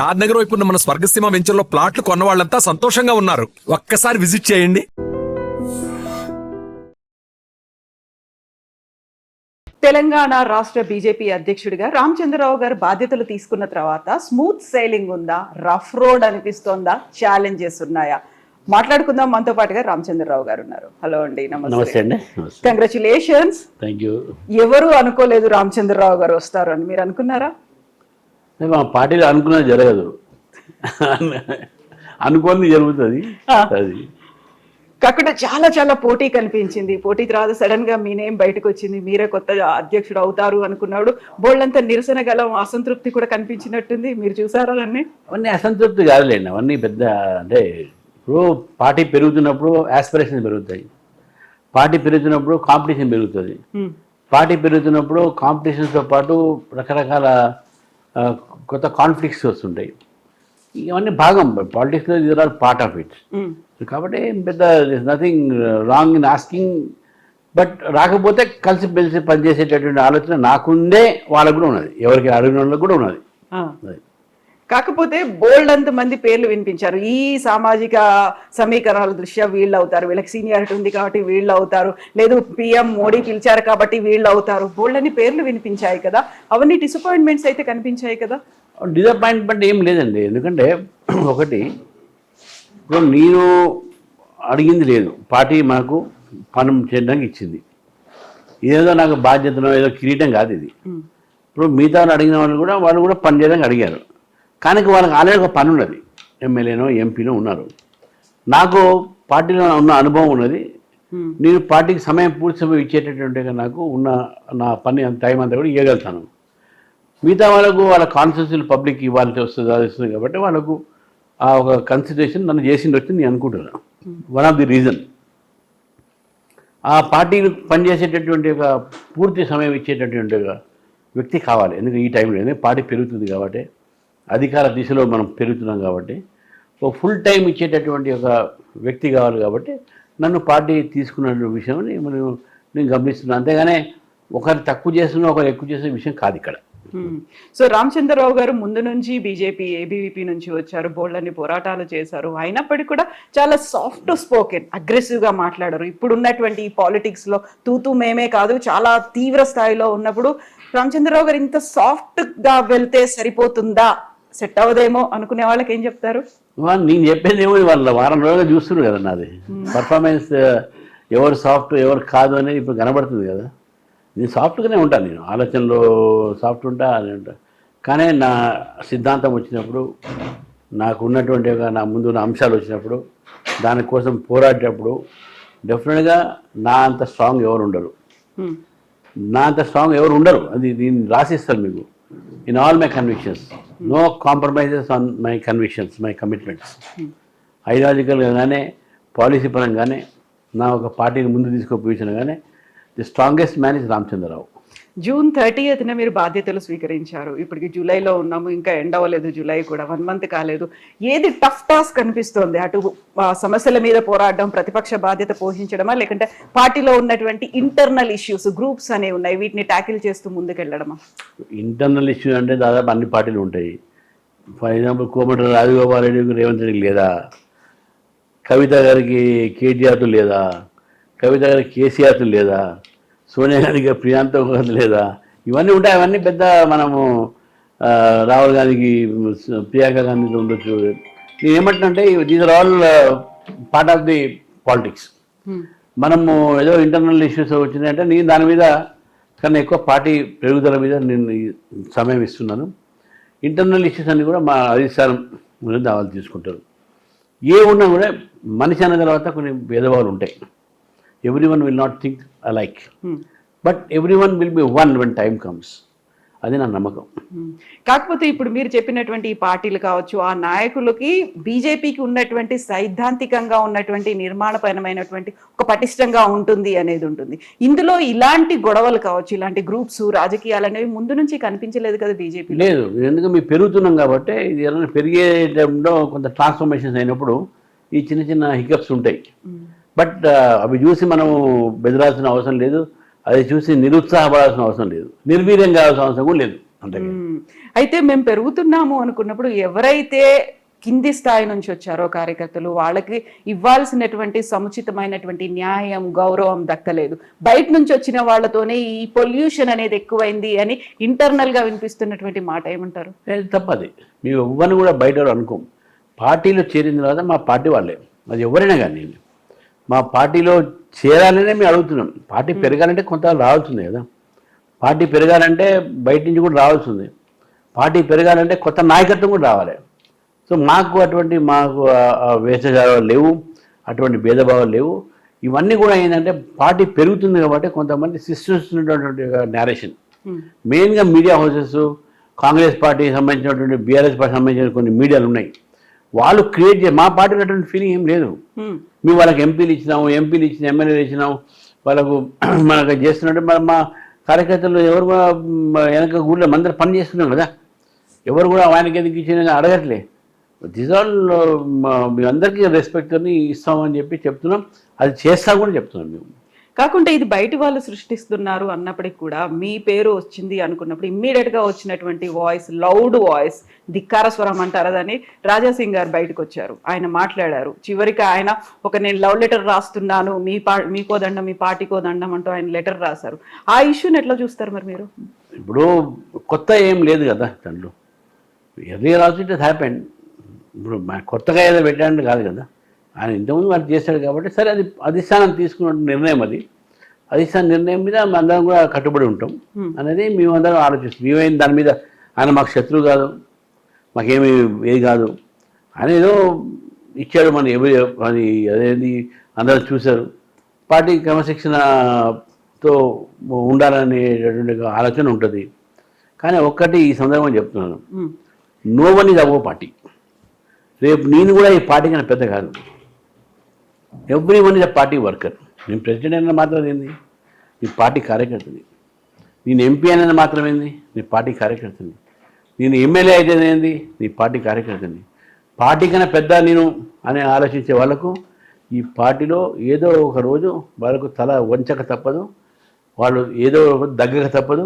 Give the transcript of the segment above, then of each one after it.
షాద్ నగర్ వైపు ఉన్న మన స్వర్గసీమ వెంచర్లో ప్లాట్లు కొన్న వాళ్ళంతా సంతోషంగా ఉన్నారు. ఒక్కసారి విజిట్ చేయండి. తెలంగాణ రాష్ట్ర బీజేపీ అధ్యక్షుడిగా రామచంద్రరావు గారు బాధ్యతలు తీసుకున్న తర్వాత స్మూత్ సైలింగ్ ఉందా? రఫ్ రోడ్ అనిపిస్తోందా? ఛాలెంజెస్ ఉన్నాయా? మాట్లాడుకుందాం. మనతో పాటుగా రామచంద్రరావు గారు ఉన్నారు. హలో అండి. నమస్తే. అండి. కంగ్రాచులేషన్స్ ఎవరు అనుకోలేదు రామచంద్రరావు గారు వస్తారు అని. మీరు అనుకున్నారా? మా పార్టీలో అనుకున్నది జరగదు. అనుకోని జరుగుతుంది. అది. కాకుండా చాలా చాలా పోటీ కనిపించింది. పోటీ తర్వాత సడన్గా మీ నేమ్ బయటకు వచ్చింది. మీరే కొత్త అధ్యక్షుడు అవుతారు అనుకున్నాడు. బోళ్ళంతా నిరసన గలం అసంతృప్తి కూడా కనిపించినట్టుంది. మీరు చూసారా దాన్ని అవన్నీ అసంతృప్తి కాదులేండి. అవన్నీ పెద్ద అంటే ఇప్పుడు పార్టీ పెరుగుతున్నప్పుడు ఆస్పిరేషన్స్ పెరుగుతాయి. పార్టీ పెరుగుతున్నప్పుడు కాంపిటీషన్ పెరుగుతుంది. పార్టీ పెరుగుతున్నప్పుడు కాంపిటీషన్స్తో పాటు రకరకాల కొత్త కాన్ఫ్లిక్ట్స్ వస్తుంటాయి. ఇవన్నీ భాగం పాలిటిక్స్లో ఇది ఆర్ పార్ట్ ఆఫ్ ఇట్. కాబట్టి పెద్ద nothing wrong in asking but రాకపోతే కలిసి మెలిసి పనిచేసేటటువంటి ఆలోచన నాకుందే వాళ్ళకు కూడా ఉన్నది. ఎవరికి అడిగిన వాళ్ళకి కూడా ఉన్నది. కాకపోతే బోల్డ్ అంత మంది పేర్లు వినిపించారు. ఈ సామాజిక సమీకరణాల దృష్ట్యా వీళ్ళు అవుతారు వీళ్ళకి సీనియారిటీ ఉంది కాబట్టి వీళ్ళు అవుతారు లేదు పిఎం మోడీ పిలిచారు కాబట్టి వీళ్ళు అవుతారు బోల్డ్ అని పేర్లు వినిపించాయి కదా. అవన్నీ డిసప్పాయింట్మెంట్స్ అయితే కనిపించాయి కదా. డిసప్పాయింట్మెంట్ ఏం లేదండి. ఎందుకంటే ఒకటి ఇప్పుడు నేను అడిగింది లేదు. పార్టీ మనకు పనం చేయడానికి ఇచ్చింది. ఇదేదో నాకు బాధ్యతనో ఏదో కిరీటం కాదు ఇది. ఇప్పుడు మిగతా అడిగిన వాళ్ళు కూడా వాళ్ళు కూడా పని చేయడానికి అడిగారు. కానీ వాళ్ళకి ఆల్రెడీ ఒక పని ఉన్నది. ఎమ్మెల్యేనో ఎంపీనో ఉన్నారు. నాకు పార్టీలో ఉన్న అనుభవం ఉన్నది. నేను పార్టీకి సమయం పూర్తి సమయం ఇచ్చేటటువంటి నాకు ఉన్న నా పని అంత టైం అంతా కూడా ఇవ్వగలుగుతాను మిగతా వాళ్ళకు వాళ్ళ కాన్స్టిట్యూన్సీ పబ్లిక్ ఇవ్వాల్సి వస్తుంది అది వస్తుంది కాబట్టి వాళ్ళకు ఆ ఒక కన్సిడరేషన్ నన్ను చేసింది వచ్చి నేను అనుకుంటున్నాను వన్ ఆఫ్ ది రీజన్ ఆ పార్టీలు పనిచేసేటటువంటి ఒక పూర్తి సమయం ఇచ్చేటటువంటి ఒక వ్యక్తి కావాలి. ఎందుకంటే ఈ టైంలో పార్టీ పెరుగుతుంది కాబట్టి అధికార దిశలో మనం పెరుగుతున్నాం కాబట్టి ఒక ఫుల్ టైం ఇచ్చేటటువంటి ఒక వ్యక్తి కావాలి కాబట్టి నన్ను పార్టీ తీసుకున్న విషయం మనం నేను గమనిస్తున్నాను. అంతేగానే ఒకరు తక్కువ చేస్తున్నా ఒకరు ఎక్కువ చేసిన విషయం కాదు ఇక్కడ. సో రామచంద్రరావు గారు ముందు నుంచి బీజేపీ ఏబీవీపీ నుంచి వచ్చారు బోల్డన్ని పోరాటాలు చేశారు. అయినప్పటికీ కూడా చాలా సాఫ్ట్ స్పోకెన్ అగ్రెసివ్గా మాట్లాడారు. ఇప్పుడు ఉన్నటువంటి తూతూ మేమే కాదు చాలా తీవ్ర స్థాయిలో ఉన్నప్పుడు రామచంద్రరావు గారు ఇంత సాఫ్ట్గా వెళ్తే సరిపోతుందా? సెట్ అవ్వదేమో అనుకునే వాళ్ళకి ఏం చెప్తారు? నేను చెప్పేది ఏమో వాళ్ళ వారం రోజులుగా చూస్తున్నారు కదా నాది. పర్ఫార్మెన్స్ ఎవరు సాఫ్ట్ ఎవరు కాదు అనేది ఇప్పుడు కనబడుతుంది కదా. నేను సాఫ్ట్గానే ఉంటాను నేను. ఆలోచనలో సాఫ్ట్ ఉంటా అది ఉంటా. కానీ నా సిద్ధాంతం వచ్చినప్పుడు నాకు ఉన్నటువంటి నా ముందు ఉన్న అంశాలు వచ్చినప్పుడు దానికోసం పోరాడేటప్పుడు డెఫినెట్గా నా అంత స్ట్రాంగ్ ఎవరు ఉండరు. హ్మ్. నా అంత స్ట్రాంగ్ ఎవరు ఉండరు. అది నేను రాసిస్తాను మీకు. In all my convictions no compromises on my convictions my commitments ఐడియాలజికల్గా కానీ పాలసీ పరంగానే నా ఒక పార్టీని ముందు తీసుకుపోయించిన కానీ the strongest man is Ramachandrarao June థర్టీయత్న మీరు బాధ్యతలు స్వీకరించారు. ఇప్పటికి జూలైలో ఉన్నాము ఇంకా ఎండ్ అవ్వలేదు జూలై కూడా వన్ మంత్ కాలేదు. ఏది టఫ్ టాస్క్ అనిపిస్తోంది? అటు ఆ, సమస్యల మీద పోరాడడం ప్రతిపక్ష బాధ్యత పోషించడమా లేకుంటే పార్టీలో ఉన్నటువంటి ఇంటర్నల్ ఇష్యూస్ గ్రూప్స్ అనేవి ఉన్నాయి వీటిని ట్యాకిల్ చేస్తూ ముందుకెళ్ళడమా? ఇంటర్నల్ ఇష్యూ అంటే దాదాపు అన్ని పార్టీలు ఉంటాయి. ఫర్ ఎగ్జాంపుల్ కోమటి రాజగోపాల్ రెడ్డి రేవంత్ రెడ్డి లేదా? కవిత గారికి కేటీఆర్ లేదా? కవిత గారికి కేసీఆర్ లేదా? సోనియా ప్రియాంక గారికి లేదా? ఇవన్నీ ఉంటాయి అవన్నీ పెద్ద మనము రాహుల్ గాంధీకి ప్రియాంక గాంధీకి ఉండొచ్చు. నేను ఏమంటున్నానంటే these are all part of the politics మనము ఏదో ఇంటర్నల్ ఇష్యూస్ వచ్చినాయంటే నేను దాని మీద కన్నా ఎక్కువ పార్టీ పెరుగుదల మీద నేను సమయం ఇస్తున్నాను. ఇంటర్నల్ ఇష్యూస్ అన్ని కూడా మా అధిష్టానం మీద వాళ్ళు తీసుకుంటారు. ఏ ఉన్నా కూడా మనిషి అన్న తర్వాత కొన్ని భేదభావాలు ఉంటాయి. Every one will not think alike but every one will be one when time comes అది నా నమ్మకం. Hmm. కాకపోతే ఇప్పుడు మీరు చెప్పినటువంటి ఈ పార్టీలు కావచ్చు ఆ నాయకులకి బీజేపీకి ఉన్నటువంటి సైద్ధాంతికంగా ఉన్నటువంటి నిర్మాణపరమైనటువంటి ఒక పటిష్టంగా ఉంటుంది అనేది ఉంటుంది. ఇందులో ఇలాంటి గొడవలు కావచ్చు ఇలాంటి గ్రూప్స్ రాజకీయాలు అనేవి ముందు నుంచి కనిపించలేదు కదా బీజేపీ లేదు. ఎందుకంటే మేము పెరుగుతున్నాం కాబట్టి ఇది పెరిగే టైంలో కొంత ట్రాన్స్ఫర్మేషన్స్ అయినప్పుడు ఈ చిన్న చిన్న హికప్స్ ఉంటాయి. బట్ అవి చూసి మనము బెదరాల్సిన అవసరం లేదు. అది చూసి నిరుత్సాహపడాల్సిన అవసరం లేదు. నిర్వీర్యం కావాల్సిన అవసరం కూడా లేదు అంతే. అయితే మేము పెరుగుతున్నాము అనుకున్నప్పుడు ఎవరైతే కింది స్థాయి నుంచి వచ్చారో కార్యకర్తలు వాళ్ళకి ఇవ్వాల్సినటువంటి సముచితమైనటువంటి న్యాయం గౌరవం దక్కలేదు. బయట నుంచి వచ్చిన వాళ్ళతోనే ఈ పొల్యూషన్ అనేది ఎక్కువైంది అని ఇంటర్నల్గా వినిపిస్తున్నటువంటి మాట ఏమంటారు? తప్పది. మేము ఎవ్వరిని కూడా బయట అనుకోం పార్టీలో చేరిన తర్వాత మా పార్టీ వాళ్ళే. అది ఎవరైనా కానీ. మా పార్టీలో చేరాలనే మేము అడుగుతున్నాం. పార్టీ పెరగాలంటే కొంత రావాల్సిందే కదా. పార్టీ పెరగాలంటే బయట నుంచి కూడా రావాల్సింది. పార్టీ పెరగాలంటే కొత్త నాయకత్వం కూడా రావాలి. సో మాకు అటువంటి మాకు వేషధారాలు లేవు అటువంటి భేదభావాలు లేవు. ఇవన్నీ కూడా ఏంటంటే పార్టీ పెరుగుతుంది కాబట్టి కొంతమంది సిస్టమ్స్ ఉన్నటువంటి నేరేషన్. మెయిన్గా మీడియా హౌసెస్ కాంగ్రెస్ పార్టీకి సంబంధించినటువంటి బీఆర్ఎస్ పార్టీ సంబంధించిన కొన్ని మీడియాలు ఉన్నాయి. వాళ్ళు క్రియేట్ చే మా పార్టీలో అటువంటి ఫీలింగ్ ఏం లేదు. మేము వాళ్ళకి ఎంపీలు ఇచ్చినాము ఎంపీలు ఇచ్చిన ఎమ్మెల్యేలు ఇచ్చినాము వాళ్ళకు మనకు చేస్తున్నట్టు మన మా కార్యకర్తలు ఎవరు కూడా వెనక ఊళ్ళో మందరు పని చేస్తున్నాం కదా. ఎవరు కూడా ఆయనకి ఎందుకు ఇచ్చిన అడగట్లే. దిస్ ఆల్ మీ అందరికీ రెస్పెక్ట్ అని ఇస్తామని చెప్పి చెప్తున్నాం. అది చేస్తా కూడా చెప్తున్నాం మేము. కాకుండా ఇది బయటి వాళ్ళు సృష్టిస్తున్నారు అన్నప్పటికి కూడా మీ పేరు వచ్చింది అనుకున్నప్పుడు ఇమ్మీడియట్గా వచ్చినటువంటి వాయిస్ లౌడ్ వాయిస్ ధిక్కార స్వరం అంటారు దాన్ని? రాజాసింగ్ గారు బయటకు వచ్చారు. ఆయన మాట్లాడారు. చివరికి ఆయన ఒక నేను లవ్ లెటర్ రాస్తున్నాను మీ పా మీకో దండం మీ పార్టీకో దండం అంటూ ఆయన లెటర్ రాశారు. ఆ ఇష్యూని ఎట్లా చూస్తారు మరి మీరు? ఇప్పుడు కొత్త ఏం లేదు కదా తండ్రి ఎర్రీ రాజు ఇట్ హ్యాపెండ్ ఇప్పుడు కొత్తగా ఏదో పెట్టాను కాదు కదా. ఆయన ఇంతకుముందు వాళ్ళు చేశాడు కాబట్టి సరే అది అధిష్టానం తీసుకున్న నిర్ణయం అది. అధిష్టాన నిర్ణయం మీద అందరం కూడా కట్టుబడి ఉంటాం అనేది మేమందరం ఆలోచిస్తాం. మేమేం దాని మీద? ఆయన మాకు శత్రువు కాదు మాకేమి ఏది కాదు ఆయన ఏదో ఇచ్చాడు మన ఎవరి అది అదేది అందరూ చూశారు. పార్టీ క్రమశిక్షణతో ఉండాలనేటటువంటి ఆలోచన ఉంటుంది. కానీ ఒక్కటి ఈ సందర్భం చెప్తున్నాను. ఉమ్, no one is above party. రేపు నేను కూడా ఈ పార్టీ కన్నా పెద్ద కాదు. Every one is a party worker నేను ప్రెసిడెంట్ అయిన మాత్రం ఏంది? నీ పార్టీ కార్యకర్తని. నేను ఎంపీ అనేది మాత్రం ఏంది? నీ పార్టీ కార్యకర్తని. నేను ఎమ్మెల్యే అయితే ఏంది? నీ పార్టీ కార్యకర్తని. పార్టీ కన్నా పెద్ద నేను అని ఆలోచించే వాళ్ళకు ఈ పార్టీలో ఏదో ఒక రోజు వాళ్ళకు తల వంచక తప్పదు. వాళ్ళు ఏదో దగ్గక తప్పదు.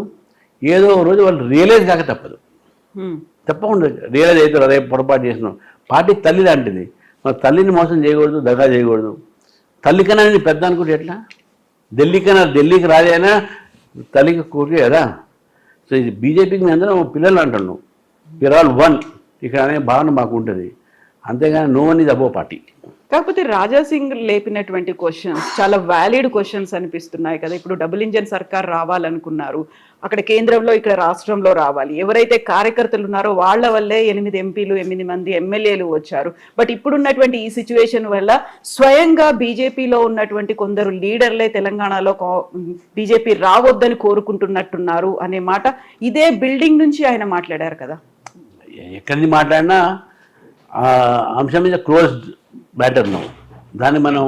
ఏదో ఒక రోజు వాళ్ళు రియలైజ్ కాక తప్పదు. తప్పకుండా రియలైజ్ అవుతారు. అదే పొరపాటు చేసినాం పార్టీ తల్లి లాంటిది. మరి తల్లిని మోసం చేయకూడదు దగా చేయకూడదు. తల్లికన్నా నేను పెద్ద అనుకుంటే ఎట్లా ఢిల్లీకన్నా ఢిల్లీకి రాజైనా తల్లికి కూర్చో కదా. సో ఇది బీజేపీకి నేను అందరం పిల్లలు అంటున్నాం. విర్ ఆల్ వన్ ఇక్కడ అనే భావన మాకు ఉంటుంది. అంతేగాని నో అనేది అబో పార్టీ కాకపోతే రాజా సింగ్ లేపినటువంటి క్వశ్చన్స్ చాలా వ్యాలిడ్ క్వశ్చన్స్ అనిపిస్తున్నాయి కదా. ఇప్పుడు డబుల్ ఇంజన్ సర్కార్ రావాలనుకున్నారు. అక్కడ కేంద్రంలో ఇక్కడ రాష్ట్రంలో రావాలి. ఎవరైతే కార్యకర్తలు ఉన్నారో వాళ్ళ వల్లే ఎనిమిది ఎంపీలు ఎనిమిది మంది ఎమ్మెల్యేలు వచ్చారు. బట్ ఇప్పుడున్నటువంటి ఈ సిచ్యువేషన్ వల్ల స్వయంగా బీజేపీలో ఉన్నటువంటి కొందరు లీడర్లే తెలంగాణలో బీజేపీ రావద్దని కోరుకుంటున్నట్టున్నారు అనే మాట ఇదే బిల్డింగ్ నుంచి ఆయన మాట్లాడారు కదా. ఎక్కడి నుంచి మాట్లాడినా అంశం మీద క్లోజ్డ్ మ్యాటర్ నో. దాన్ని మనం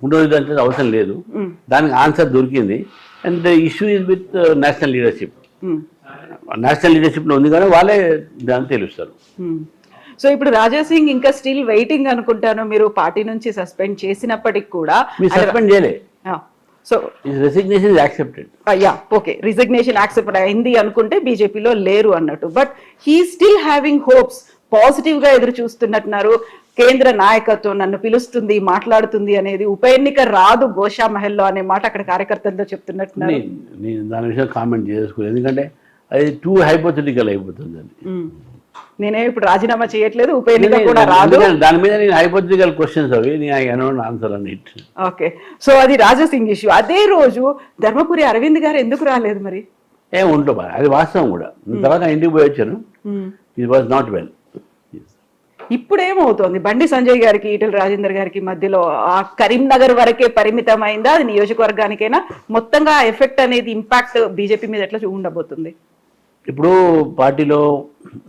పునరుద్ధరించే అవసరం లేదు. దానికి ఆన్సర్ దొరికింది. And the issue is with national leadership. National లీడర్షిప్లో ఉంది కానీ వాళ్ళే దాన్ని తెలుస్తారు. సో ఇప్పుడు రాజా సింగ్ ఇంకా స్టిల్ వెయిటింగ్ అనుకుంటాను. మీరు పార్టీ నుంచి సస్పెండ్ చేసినప్పటికి కూడా సస్పెండ్ చేయలే. So resignation accepted yeah okay resignation accept అయింది అనుకుంటే బీజేపీలో లేరు అన్నట్టు. But he still having hopes పాజిటివ్గా ఎదురు చూస్తున్నట్టున్నారు. కేంద్ర నాయకత్వం నన్ను పిలుస్తుంది మాట్లాడుతుంది అనేది ఉప ఎన్నిక రాదు గోషా మహల్లో అనే మాట అక్కడ కార్యకర్తలతో చెప్తున్నట్టున్నారు. నేను దాని విషయం కామెంట్ చేసుకోలేదు. ఎందుకంటే అది టూ హైపోథెటికల్ అయిపోతుంది. నేనే ఇప్పుడు రాజీనామా చేయట్లేదు ఉప ఎన్నిక కూడా రాదు. దాని మీద నేను హైపోథెటికల్ క్వశ్చన్స్ అవి ఆన్సర్ అని ఓకే. సో అది రాజా సింగ్ ఇష్యూ అదే రోజు ధర్మపురి అరవింద్ గారు ఎందుకు రాలేదు మరి? ఏం ఉంటో బాగా అది వాస్తవం కూడా. తర్వాత ఇంటికి పోయి వచ్చాను. ఇట్ వాజ్ నాట్ వెల్ ఇప్పుడు ఏమవుతోంది బండి సంజయ్ గారికి ఈటల రాజేందర్ గారికి మధ్యలో ఆ కరీంనగర్ వరకే పరిమితమైందా? అది నియోజకవర్గానికైనా? మొత్తంగా ఎఫెక్ట్ అనేది ఇంపాక్ట్ బీజేపీ మీద ఎట్లా ఉండబోతుంది? ఇప్పుడు పార్టీలో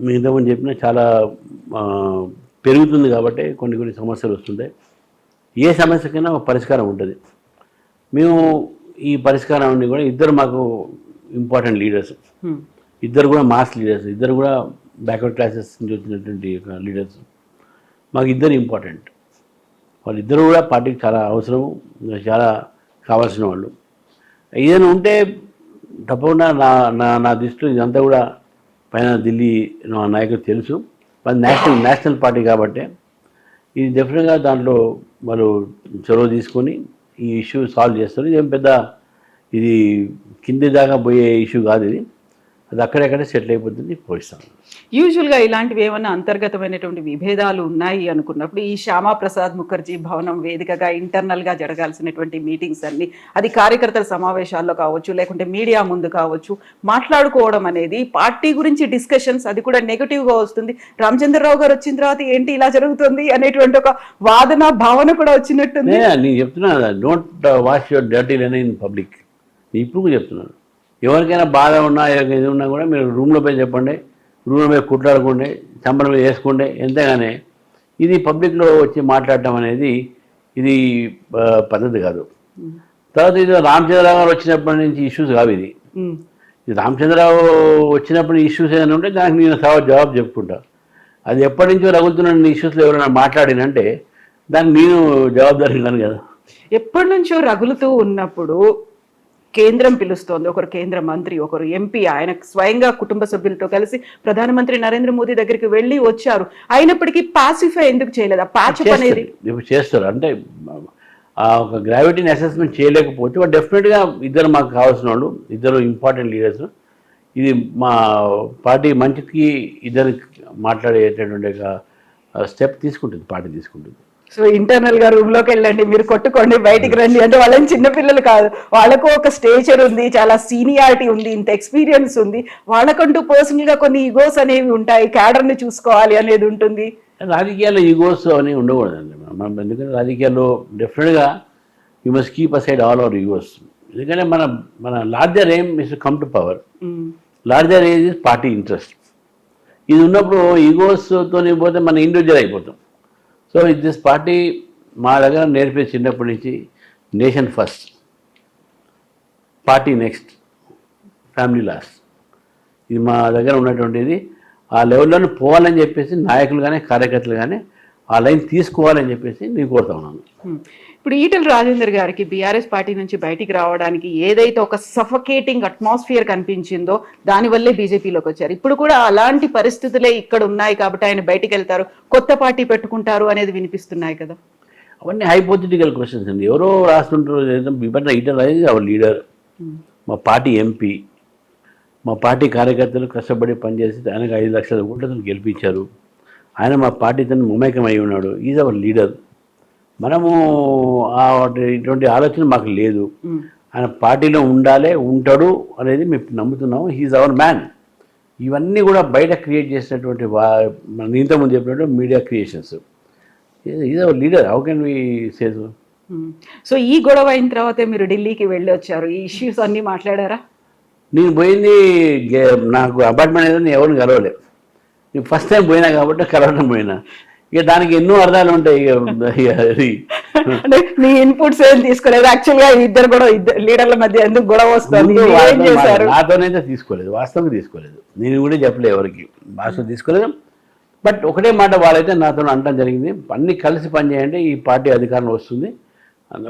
మీ ఇంతకుముందు చెప్పిన చాలా పెరుగుతుంది కాబట్టి కొన్ని కొన్ని సమస్యలు వస్తుంటాయి. ఏ సమస్యకైనా ఒక పరిష్కారం ఉంటుంది. మేము ఈ పరిష్కారాన్ని కూడా ఇద్దరు మాకు ఇంపార్టెంట్ లీడర్స్. ఇద్దరు కూడా మాస్ లీడర్స్ ఇద్దరు కూడా బ్యాక్వర్డ్ క్లాసెస్ నుంచి వచ్చినటువంటి లీడర్స్ మాకు ఇద్దరు ఇంపార్టెంట్ వాళ్ళిద్దరు కూడా పార్టీకి చాలా అవసరం చాలా కావాల్సిన వాళ్ళు. ఏదైనా ఉంటే తప్పకుండా నా నా నా దృష్టిలో ఇదంతా కూడా పైన ఢిల్లీ నా నాయకులు తెలుసు. వాళ్ళు నేషనల్ నేషనల్ పార్టీ కాబట్టి. ఇది డెఫినెట్గా దాంట్లో వాళ్ళు చొరవ తీసుకొని ఈ ఇష్యూ సాల్వ్ చేస్తారు. ఇదేం పెద్ద ఇది కింది దాకా పోయే ఇష్యూ కాదు ఇది. అది అక్కడెక్కడే సెటిల్ అయిపోతుంది పోయిస్తాను యూజువల్గా ఇలాంటివి ఏమైనా అంతర్గతమైనటువంటి విభేదాలు ఉన్నాయి అనుకున్నప్పుడు ఈ శ్యామా ప్రసాద్ ముఖర్జీ భవనం వేదికగా ఇంటర్నల్గా జరగాల్సినటువంటి మీటింగ్స్ అన్ని అది కార్యకర్తల సమావేశాల్లో కావచ్చు లేకుంటే మీడియా ముందు కావచ్చు మాట్లాడుకోవడం అనేది పార్టీ గురించి డిస్కషన్స్ అది కూడా నెగటివ్గా వస్తుంది. రామచంద్రరావు గారు వచ్చిన తర్వాత ఏంటి ఇలా జరుగుతుంది అనేటువంటి ఒక వాదన భావన కూడా వచ్చినట్టుంది. నేను? చెప్తున్నా don't wash your dirty linen in public ఇప్పుడు చెప్తున్నాను. ఎవరికైనా బాధ ఉన్నా ఏదైనా ఇది ఉన్నా కూడా మీరు రూమ్లో పోయి చెప్పండి రూమ్లో పోయి కుట్లాడుకోండి చంపల మీద వేసుకోండి ఎంతగానే. ఇది పబ్లిక్లో వచ్చి మాట్లాడటం అనేది ఇది పద్ధతి కాదు. తర్వాత ఇది రామచంద్రరావు గారు వచ్చినప్పటి నుంచి ఇష్యూస్ కావు. ఇది. రామచంద్రరావు వచ్చినప్పుడు ఇష్యూస్ ఏదైనా ఉంటే దానికి నేను సవా జవాబు చెప్పుకుంటా. అది ఎప్పటి నుంచో రగులుతున్న ఇష్యూస్లో ఎవరైనా మాట్లాడినంటే దానికి నేను జవాబుదారి కాను కదా. ఎప్పటి నుంచో రగులుతూ ఉన్నప్పుడు కేంద్రం పిలుస్తోంది. ఒకరు కేంద్ర మంత్రి ఒకరు ఎంపీ. ఆయన స్వయంగా కుటుంబ సభ్యులతో కలిసి ప్రధానమంత్రి నరేంద్ర మోదీ దగ్గరికి వెళ్ళి వచ్చారు. అయినప్పటికీ పాసిఫై ఎందుకు చేయలేదు? ఆ ప్యాచప్ అనేది చేస్తారు. అంటే ఆ ఒక గ్రావిటీని అసెస్మెంట్ చేయలేకపోతే వాడు డెఫినెట్గా ఇద్దరు మాకు కావాల్సిన వాళ్ళు ఇద్దరు ఇంపార్టెంట్ లీడర్స్ ఇది మా పార్టీ మంచికి ఇద్దరు మాట్లాడేటటువంటి స్టెప్ తీసుకుంటుంది పార్టీ తీసుకుంటుంది. సో ఇంటర్నల్గా రూమ్లోకి వెళ్ళండి మీరు కొట్టుకోండి బయటికి రండి. అంటే వాళ్ళని చిన్న పిల్లలు కాదు. వాళ్ళకు ఒక స్టేచర్ ఉంది చాలా సీనియారిటీ ఉంది ఇంత ఎక్స్పీరియన్స్ ఉంది. వాళ్ళకంటూ పర్సనల్గా కొన్ని ఈగోస్ అనేవి ఉంటాయి. క్యాడర్ని చూసుకోవాలి అనేది ఉంటుంది. రాజకీయాల్లో ఈగోస్ అని ఉండకూడదండి. మనం ఎందుకంటే రాజకీయాల్లో డెఫినెట్గా you must keep aside all our egos ఎందుకంటే మన మన larger aim is come to power. Larger aim is party interest ఇది ఉన్నప్పుడు ఈగోస్తో పోతే మన ఇండివిజువల్ అయిపోతాం. సో ఇది దిస్ పార్టీ మా దగ్గర నేర్పే చిన్నప్పటి నుంచి nation first. Party next. Family last. ఇది మా దగ్గర ఉన్నటువంటిది. ఆ లెవెల్లోనే పోవాలని చెప్పేసి నాయకులు కానీ కార్యకర్తలు కానీ ఆ లైన్ తీసుకోవాలని చెప్పేసి నేను కోరుతా ఉన్నాను. ఇప్పుడు ఈటల రాజేందర్ గారికి బీఆర్ఎస్ పార్టీ నుంచి బయటికి రావడానికి ఏదైతే ఒక సఫకేటింగ్ అట్మాస్ఫియర్ కనిపించిందో దానివల్లే బీజేపీలోకి వచ్చారు. ఇప్పుడు కూడా అలాంటి పరిస్థితులే ఇక్కడ ఉన్నాయి కాబట్టి ఆయన బయటికి వెళ్తారు. కొత్త పార్టీ పెట్టుకుంటారు అనేది వినిపిస్తున్నాయి కదా. అవన్నీ హైపోథెటికల్ క్వశ్చన్స్ అండి. ఎవరో రాస్తుంటారు but Etela Rajendra our leader. మా పార్టీ ఎంపీ. మా పార్టీ కార్యకర్తలు కష్టపడి పనిచేసి ఆయనకు ఐదు లక్షల ఓట్లతో గెలిపించారు. ఆయన మా పార్టీతో మమేకం అయి ఉన్నాడు ఈజ్ అవర్ లీడర్ మనము ఇటువంటి ఆలోచన మాకు లేదు. ఆయన పార్టీలో ఉండాలి ఉంటాడు అనేది మేము నమ్ముతున్నాము. హీఈస్ అవర్ మ్యాన్ ఇవన్నీ కూడా బయట క్రియేట్ చేసినటువంటి వా మన ఇంతకుముందు చెప్పినట్టు media creations is our leader how can we sage so ఈ గొడవ అయిన తర్వాతే మీరు ఢిల్లీకి వెళ్ళి వచ్చారు. ఈ ఇష్యూస్ అన్ని మాట్లాడారా? నేను పోయింది నాకు అపార్ట్మెంట్ ఏదో నేను ఎవరిని కలవలే. నేను ఫస్ట్ టైం పోయినా కాబట్టి కలవడం పోయినా. ఇక దానికి ఎన్నో అర్థాలు ఉంటాయి అంటే మీ ఇన్పుట్స్ ఏం తీసుకోలేదు. యాక్చువల్గా ఇద్దరు కూడా లీడర్ల మధ్య ఎందుకు గొడవ వస్తుంది? వాస్తవం నాతోనైతే తీసుకోలేదు. వాస్తవంగా తీసుకోలేదు. నేను కూడా చెప్పలేదు ఎవరికి. భాష తీసుకోలేదు. బట్ ఒకటే మాట వాళ్ళైతే నాతో అనడం జరిగింది. అన్ని కలిసి పనిచేయండి ఈ పార్టీ అధికారం వస్తుంది.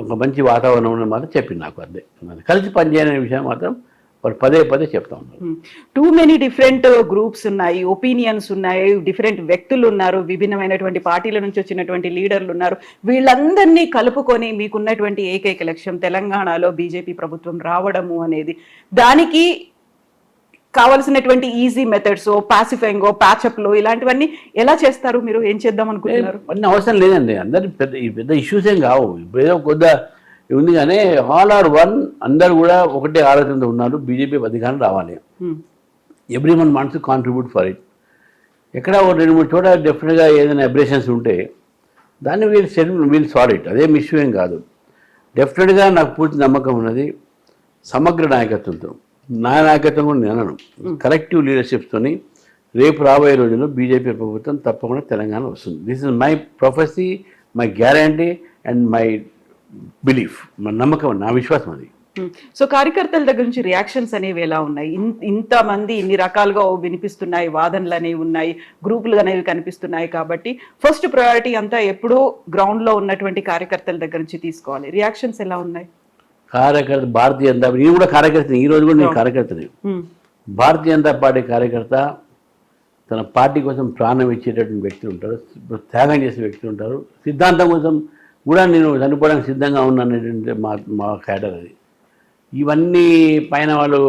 ఒక మంచి వాతావరణం మాత్రం చెప్పింది నాకు అదే కలిసి పనిచేయనే విషయం మాత్రం వాళ్ళు పదే పదే చెప్తా ఉన్నారు టూ మెనీ డిఫరెంట్ గ్రూప్స్ ఉన్నాయి ఒపీనియన్స్ ఉన్నాయి డిఫరెంట్ వ్యక్తులు ఉన్నారు విభిన్నమైనటువంటి పార్టీల నుంచి వచ్చినటువంటి లీడర్లు ఉన్నారు. వీళ్ళందరినీ కలుపుకొని మీకున్నటువంటి ఏకైక లక్ష్యం తెలంగాణలో బీజేపీ ప్రభుత్వం రావడము అనేది. దానికి కావలసినటువంటి ఈజీ మెథడ్స్ పాసిఫైంగ్ ప్యాచప్లు ఇలాంటివన్నీ ఎలా చేస్తారు మీరు? ఏం చేద్దాం అనుకుంటున్నారు? అన్ని అవసరం లేదండి. అందరి పెద్ద పెద్ద ఇష్యూస్ ఏం కావు. ఇప్పుడు ఏదో కొద్ద ఉంది కానీ ఆల్ ఆర్ వన్ అందరు కూడా ఒకటే ఆలోచనతో ఉన్నారు బీజేపీ అధికారం రావాలి. Every one wants contribute for it ఎక్కడ ఒక రెండు మూడు చోట డెఫినెట్గా ఏదైనా అబ్రేషన్స్ ఉంటే దాన్ని వీళ్ళు సెల్ వీళ్ళు సారీ ఇట్ అదేం ఇష్యూ ఏం కాదు. డెఫినెట్గా నాకు పూర్తి నమ్మకం ఉన్నది సమగ్ర నాయకత్వంతో. నా నాయకత్వం కూడా నేను కలెక్టివ్ లీడర్షిప్స్తోని రేపు రాబోయే రోజుల్లో బీజేపీ ప్రభుత్వం తప్పకుండా తెలంగాణ వస్తుంది. This is my prophecy my guarantee and my belief మన నమ్మకం నా విశ్వాసం అది. సో కార్యకర్తల దగ్గర నుంచి రియాక్షన్స్ అనేవి ఎలా ఉన్నాయి? ఇన్- ఇంతమంది ఇన్ని రకాలుగా వినిపిస్తున్నాయి వాదనలు అనేవి ఉన్నాయి గ్రూపులు అనేవి కనిపిస్తున్నాయి కాబట్టి ఫస్ట్ ప్రయారిటీ అంతా ఎప్పుడూ గ్రౌండ్లో ఉన్నటువంటి కార్యకర్తల దగ్గర నుంచి తీసుకోవాలి. రియాక్షన్స్ ఎలా ఉన్నాయి? కార్యకర్త భారతీయ జనతా నేను కూడా కార్యకర్తని ఈ రోజు కూడా నేను కార్యకర్తని. Hmm. భారతీయ జనతా పార్టీ కార్యకర్త తన పార్టీ కోసం ప్రాణం ఇచ్చేటటువంటి వ్యక్తులు ఉంటారు త్యాగం చేసే వ్యక్తులు ఉంటారు. సిద్ధాంతం కోసం కూడా నేను చనిపోవడానికి సిద్ధంగా ఉన్నాననేటువంటి మా మా క్యాడర్ అది. ఇవన్నీ పైన వాళ్ళు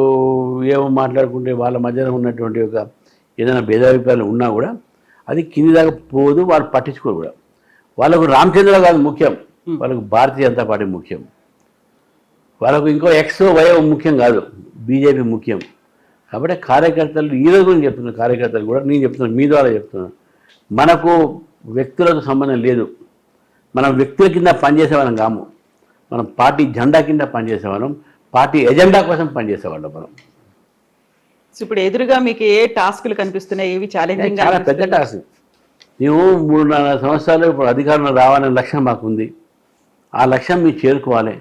ఏమో మాట్లాడుకుంటే వాళ్ళ మధ్యన ఉన్నటువంటి ఒక ఏదైనా భేదాభిప్రాయాలు ఉన్నా కూడా అది కింది దాకా పోదు వాళ్ళు పట్టించుకోరు కూడా. వాళ్ళకు రామచంద్ర కాదు ముఖ్యం. వాళ్ళకు భారతీయ జనతా పార్టీ ముఖ్యం. వాళ్ళకు ఇంకో ఎక్స్ వయో ముఖ్యం కాదు. బీజేపీ ముఖ్యం. కాబట్టి కార్యకర్తలు ఈ రోజు గురించి చెప్తున్న కార్యకర్తలు కూడా నేను చెప్తున్నాను మీ ద్వారా చెప్తున్నాను మనకు వ్యక్తులకు సంబంధం లేదు. మనం వ్యక్తుల కింద పనిచేసేవాళ్ళం కాము. మనం పార్టీ జెండా కింద పనిచేసేవాళ్ళం పార్టీ ఎజెండా కోసం పనిచేసేవాళ్ళం మనం. ఇప్పుడు ఎదురుగా మీకు ఏ టాస్క్లు కనిపిస్తున్నాయి? ఏవి ఛాలెంజింగ్ చాలా పెద్ద టాస్క్. మేము మూడున్నర సంవత్సరాలు ఇప్పుడు అధికారంలో రావాలనే లక్ష్యం మాకు ఉంది ఆ లక్ష్యం మీరు చేరుకోవాలి.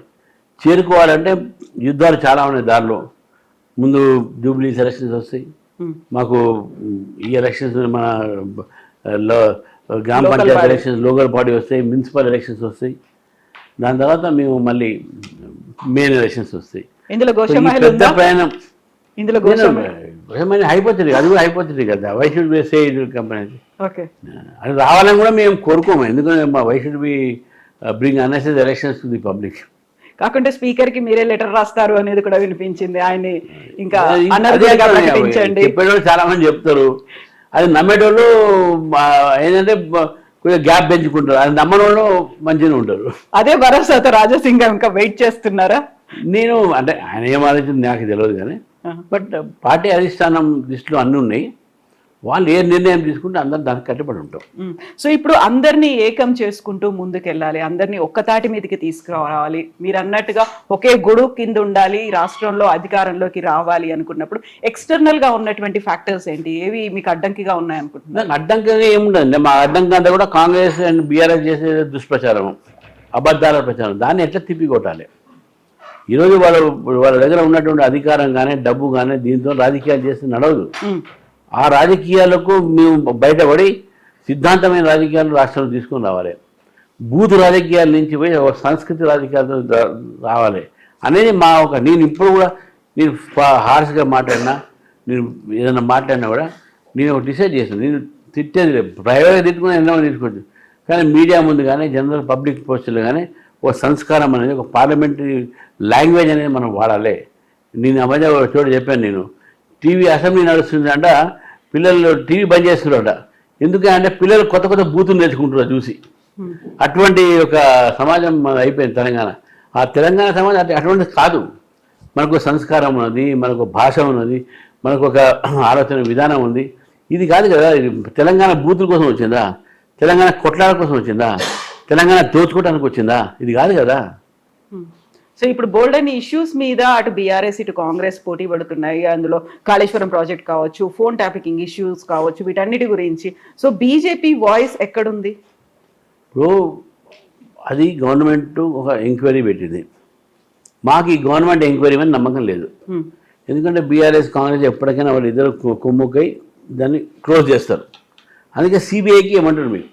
చేరుకోవాలంటే యుద్ధాలు చాలా ఉన్నాయి దారిలో. ముందు జూబ్లీ ఎలక్షన్స్ వస్తాయి. మాకు ఈ ఎలక్షన్స్ మన లో గ్రామ పంచాయతీ. ఎలక్షన్స్ లోకల్ బాడీ వస్తాయి మున్సిపల్ ఎలక్షన్స్ వస్తాయి. దాని తర్వాత మేము మళ్ళీ మెయిన్ ఎలక్షన్స్ వస్తాయి. పెద్ద ప్రయాణం ఇందులో గోష హైపోతుంది అది కూడా హైపోతుంది కదా. We should be say company okay. అది రావాలని కూడా మేము కోరుకోము. ఎందుకంటే మా we should be bring unnecessary elections to the public కాకుంటే స్పీకర్కి మీరే లెటర్ రాస్తారు అనేది కూడా వినిపించింది. ఆయన్ని ఇంకా చెప్పేటోళ్ళు చాలా మంది చెప్తారు. అది నమ్మేటోళ్ళు ఏంటంటే కొంచెం గ్యాప్ పెంచుకుంటారు. అది నమ్మని వాళ్ళు మంచిగా ఉంటారు. అదే భరోసాతో రాజాసింగ్ ఇంకా వెయిట్ చేస్తున్నారా? నేను అంటే ఆయన ఏం ఆలోచించింది నాకు తెలియదు కానీ బట్ పార్టీ అధిష్టానం దృష్టిలో అన్నీ ఉన్నాయి. వాళ్ళు ఏ నిర్ణయం తీసుకుంటే అందరు దానికి కట్టుబడి ఉంటాం. సో ఇప్పుడు అందరినీ ఏకం చేసుకుంటూ ముందుకెళ్ళాలి అందరినీ ఒక్కతాటి మీదకి తీసుకురావాలి. మీరు అన్నట్టుగా ఒకే గొడుగు కింద ఉండాలి రాష్ట్రంలో అధికారంలోకి రావాలి అనుకున్నప్పుడు ఎక్స్టర్నల్గా ఉన్నటువంటి ఫ్యాక్టర్స్ ఏంటి? ఏవి మీకు అడ్డంకిగా ఉన్నాయి అనుకుంటున్నారు? దానికి అడ్డంకిగా ఏముండదు మా అడ్డంకి అంతా కూడా కాంగ్రెస్ అండ్ బీఆర్ఎస్ చేసే దుష్ప్రచారం అబద్ధాల ప్రచారం. దాన్ని ఎట్లా తిప్పికొట్టాలి? ఈరోజు వాళ్ళ వాళ్ళ దగ్గర ఉన్నటువంటి అధికారం కానీ డబ్బు కానీ దీంతో రాజకీయాలు చేస్తే నడవదు. ఆ రాజకీయాలకు మేము బయటపడి సిద్ధాంతమైన రాజకీయాలు రాష్ట్రంలో తీసుకొని రావాలి. బూత్ రాజకీయాల నుంచి పోయి ఒక సంస్కృతి రాజకీయాలతో రావాలి. అనేది మా ఒక నేను ఇప్పుడు కూడా నేను హార్ష్గా మాట్లాడినా నేను ఏదైనా మాట్లాడినా కూడా నేను ఒక డిసైడ్ చేస్తాను నేను తిట్టేది లేదు. ప్రైవేట్గా తిట్టుకుని ఎన్నో తీసుకోవచ్చు. కానీ మీడియా ముందు కానీ జనరల్ పబ్లిక్ పోస్టులు కానీ ఒక సంస్కారం అనేది ఒక పార్లమెంటరీ లాంగ్వేజ్ అనేది మనం వాడాలి. నేను ఆ మధ్య ఒక చెప్పాను నేను టీవీ అసెంబ్లీ నడుస్తుంది అంటే పిల్లలు టీవీ బంద్ చేస్తున్నారట. ఎందుకంటే పిల్లలు కొత్త కొత్త బూతులు నేర్చుకుంటున్నారు చూసి. అటువంటి ఒక సమాజం మన అయిపోయింది తెలంగాణ. ఆ తెలంగాణ సమాజం అటు- అటువంటిది కాదు. మనకు సంస్కారం ఉన్నది మనకు భాష ఉన్నది మనకు ఒక ఆలోచన విధానం ఉంది. ఇది కాదు కదా తెలంగాణ బూతుల కోసం వచ్చిందా? తెలంగాణ కొట్లాడ కోసం వచ్చిందా? తెలంగాణ దోచుకోవడానికి వచ్చిందా? ఇది కాదు కదా. సో ఇప్పుడు బోల్డ్ అని ఇష్యూస్ మీద అటు బీఆర్ఎస్ ఇటు కాంగ్రెస్ పోటీ పడుతున్నాయి. అందులో కాళేశ్వరం ప్రాజెక్ట్ కావచ్చు ఫోన్ ట్యాపింగ్ ఇష్యూస్ కావచ్చు వీటన్నిటి గురించి. సో బీజేపీ వాయిస్ ఎక్కడుంది? ఇప్పుడు అది గవర్నమెంట్ ఒక ఎంక్వైరీ పెట్టింది. మాకు ఈ గవర్నమెంట్ ఎంక్వైరీ మీద నమ్మకం లేదు. Hmm. ఎందుకంటే బీఆర్ఎస్ కాంగ్రెస్ ఎప్పటికైనా వాళ్ళు ఇద్దరు కొమ్ముకై దాన్ని క్లోజ్ చేస్తారు. అందుకే సిబిఐకి ఏమంటారు మీరు?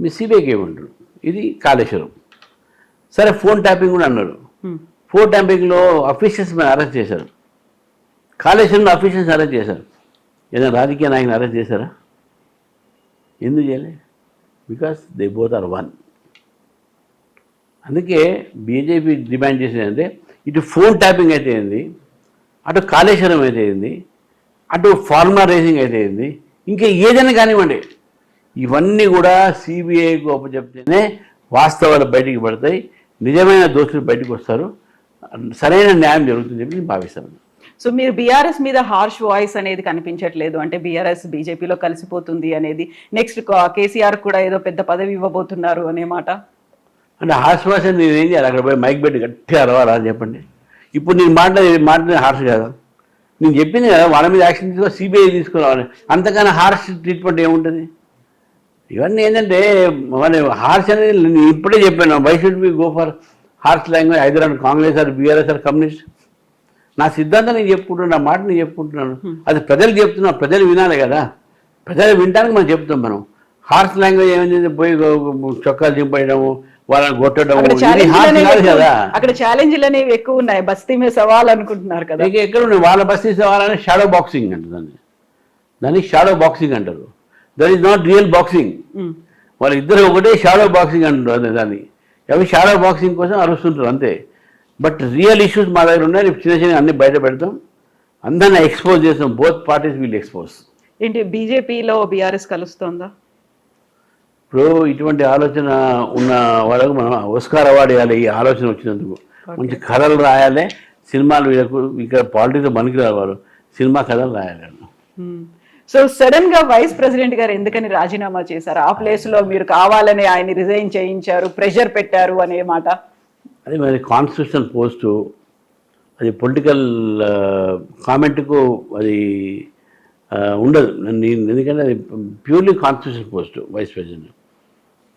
మీ సిబిఐకి ఏమంటారు? ఇది కాళేశ్వరం. సరే ఫోన్ ట్యాపింగ్ కూడా అన్నారు. ఫోన్ ట్యాపింగ్లో అఫీషియల్స్ మీద అరెస్ట్ చేశారు. కాళేశ్వరంలో అఫీషియల్స్ అరెస్ట్ చేశారు. ఏదైనా రాజకీయ నాయకుని అరెస్ట్ చేశారా? ఎందుకు చేయలే? Because they both are one. అందుకే బీజేపీ డిమాండ్ చేసేది అంటే ఇటు ఫోన్ ట్యాపింగ్ అయితే ఏంది? అటు కాళేశ్వరం అయితే ఏంది? అటు ఫార్ములా రేసింగ్ అయితే ఏంది? ఇంకా ఏదైనా కానివ్వండి. ఇవన్నీ కూడా సిబిఐకి చెప్తేనే వాస్తవాలు బయటికి పడతాయి. నిజమైన దోషులు బయటకు వస్తారు. సరైన న్యాయం జరుగుతుంది చెప్పి నేను భావిస్తాను. సో మీరు బీఆర్ఎస్ మీద హార్ష్ వాయిస్ అనేది కనిపించట్లేదు. అంటే బీఆర్ఎస్ బీజేపీలో కలిసిపోతుంది అనేది నెక్స్ట్ కేసీఆర్ కూడా ఏదో పెద్ద పదవి ఇవ్వబోతున్నారు అనే మాట. అంటే హాస్వాసం నేను ఏం చేయాలి అక్కడ పోయి మైక్ పెట్టి గట్టిగా అరవాలా అని చెప్పండి. ఇప్పుడు నేను మాట్లాడే మాట్లాడే హార్ష్ కదా? నేను చెప్పింది కదా వాళ్ళ మీద యాక్షన్ తీసుకో సిబిఐ తీసుకురావాలి. అంతకన్నా హార్ష్ ట్రీట్మెంట్ ఏముంటుంది? ఇవన్నీ ఏంటంటే మన హార్ష్ అనేది నేను ఇప్పుడే చెప్పాను we should be go for harsh language either Congress or BRS or communist. నా సిద్ధాంతం నేను చెప్పుకుంటున్నాను నా మాట నేను చెప్పుకుంటున్నాను. అది ప్రజలు చెప్తున్నా ప్రజలు వినాలి కదా. ప్రజలు వినడానికి మనం చెప్తాం మనం. హార్ష్ లాంగ్వేజ్ ఏమైంది పోయి చొక్కాలు చింపేయడము వాళ్ళని కొట్టడం అక్కడ ఇది ఛాలెంజ్లు హార్ష్ అనేవి కాదు. అక్కడ ఛాలెంజ్లు అనేవి ఎక్కువ ఉన్నాయి. బస్తీ మీద సవాల్ అనుకుంటున్నారు కదా. ఎక్కడ ఉన్నాయి? వాళ్ళ బస్తీ వాళ్ళని షాడో బాక్సింగ్ అంటే దాన్ని. దాన్ని షాడో బాక్సింగ్ అంటారు. That is not real boxing వాళ్ళిద్దరు ఒకటే షాడో బాక్సింగ్ అంటారు దాన్ని. అవి షాడో బాక్సింగ్ కోసం అరుస్తుంటారు అంతే. బట్ రియల్ ఇష్యూస్ మా దగ్గర ఉన్నాయి. చిన్న చిన్న అన్ని బయట పెడతాం. అందరిని ఎక్స్పోజ్ చేస్తాం. బోత్ పార్టీస్ వీల్ ఎక్స్పోజ్ ఏంటి బీజేపీలో బీఆర్ఎస్ కలుస్తోందా? ఇప్పుడు ఇటువంటి ఆలోచన ఉన్న వాళ్ళకు మనం ఓస్కార్ అవార్డు ఇవ్వాలి. ఈ ఆలోచన వచ్చినందుకు. మంచి కథలు రాయాలి. సినిమాలు వీళ్ళకు ఇక్కడ పాలిటిక్స్ పనికి రావారు సినిమా కథలు రాయాలి సో సడన్గా వైస్ ప్రెసిడెంట్ గారు ఎందుకని రాజీనామా చేశారు? ఆ ప్లేస్లో మీరు కావాలని ఆయన రిజైన్ చేయించారు ప్రెషర్ పెట్టారు అనే మాట. అది మరి కాన్స్టిట్యూషన్ పోస్టు అది పొలిటికల్ కామెంట్కు అది ఉండదు. నేను ఎందుకంటే అది purely constitution post vice president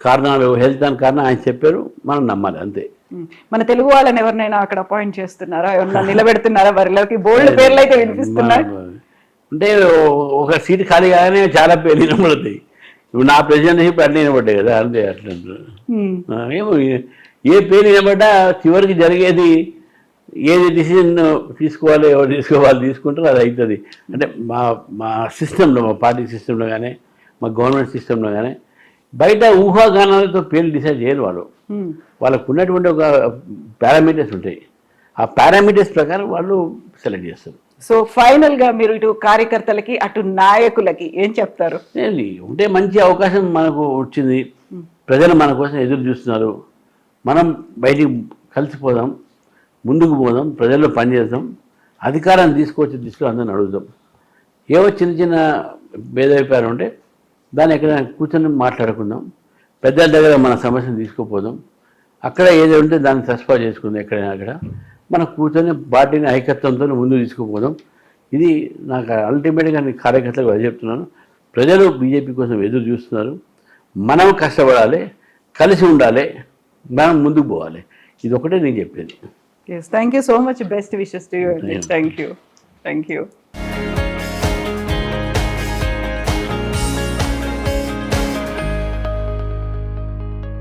కారణాలు హెల్త్ దాని కారణం ఆయన చెప్పారు మనం నమ్మాలి అంతే. మన తెలుగు వాళ్ళని ఎవరినైనా అక్కడ అపాయింట్ చేస్తున్నారా? ఎవరన్నా నిలబెడుతున్నారా? వారిలోకి బోల్డ్ పేర్లు అయితే వినిపిస్తున్నాయి. మా- అంటే ఒక సీట్ ఖాళీ కాగానే చాలా పేర్లు వినబడతాయి ఇప్పుడు నా ప్రెసిడెంట్షిప్ అట్లా వినబడ్డాయి కదా అంతే అట్లా ఏమో ఏ- పేరు వినబడ్డా చివరికి జరిగేది ఏది డిసిజన్ తీసుకోవాలి ఎవరు తీసుకోవాలి తీసుకుంటారో అది అవుతుంది అంటే మా మా సిస్టంలో మా పార్టీ సిస్టంలో కానీ మా గవర్నమెంట్ సిస్టంలో కానీ బయట ఊహాగానాలతో పేర్లు డిసైడ్ చేయరు వాళ్ళు. వాళ్ళకు ఉన్నటువంటి ఒక పారామీటర్స్ ఉంటాయి. ఆ పారామీటర్స్ ప్రకారం వాళ్ళు సెలెక్ట్ చేస్తారు. సో ఫైనల్గా మీరు ఇటు కార్యకర్తలకి అటు నాయకులకి ఏం చెప్తారు? ఉంటే మంచి అవకాశం మనకు వచ్చింది. ప్రజలు మన కోసం ఎదురు చూస్తున్నారు. మనం బయటికి కలిసిపోదాం ముందుకు పోదాం ప్రజల్లో పనిచేద్దాం అధికారాన్ని తీసుకొచ్చి దిశలో అందరిని అడుగుదాం. ఏవో చిన్న చిన్న భేదాభిప్రాయాలు ఉంటే దాన్ని ఎక్కడ కూర్చొని మాట్లాడుకుందాం. పెద్దల దగ్గర మన సమస్యను తీసుకుపోదాం. అక్కడ ఏది ఉంటే దాన్ని సస్పా చేసుకుందాం ఎక్కడైనా అక్కడ. మనం కూర్చొని పార్టీని ఐకత్వంతో ముందుకు తీసుకుపోదాం. ఇది నాకు అల్టిమేట్గా నేను కార్యకర్తలకు అదే చెప్తున్నాను. ప్రజలు బీజేపీ కోసం ఎదురు చూస్తున్నారు. మనం కష్టపడాలి కలిసి ఉండాలి మనం ముందుకు పోవాలి. ఇది ఒకటే నేను చెప్పేది. Thank you so much best wishes to you thank you thank you